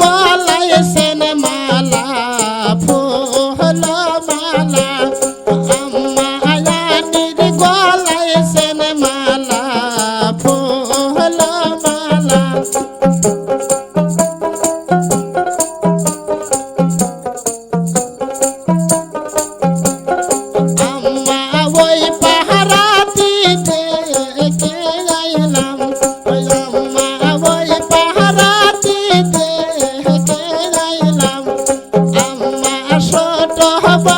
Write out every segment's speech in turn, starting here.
গলায় সে ছোট হব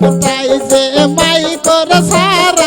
তাই যে মাই করে সার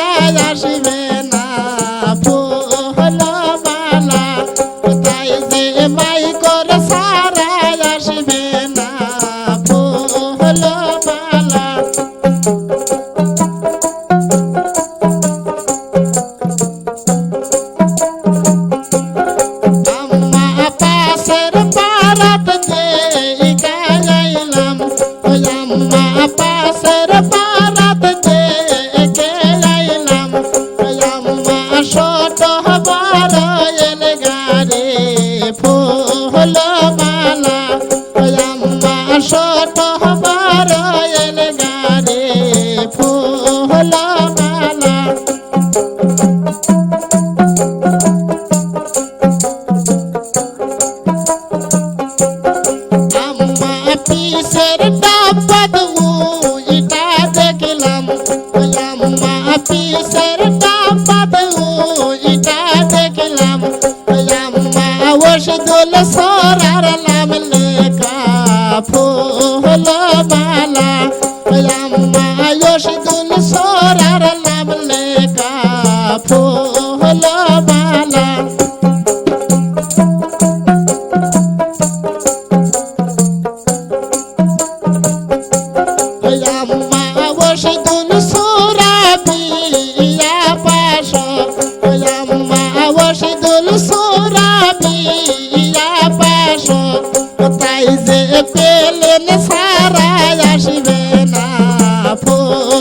আম্মা পিসের কোথায় যে পেলেন সারা আসবে না ফোন?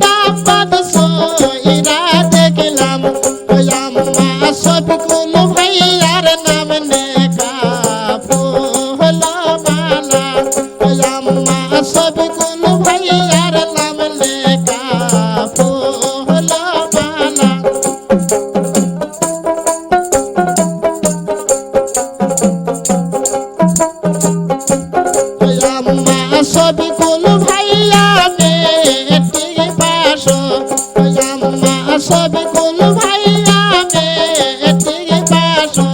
ছবি কুল ভাইয়া মেটি পাশো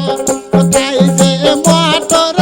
কোথায় যে মোটর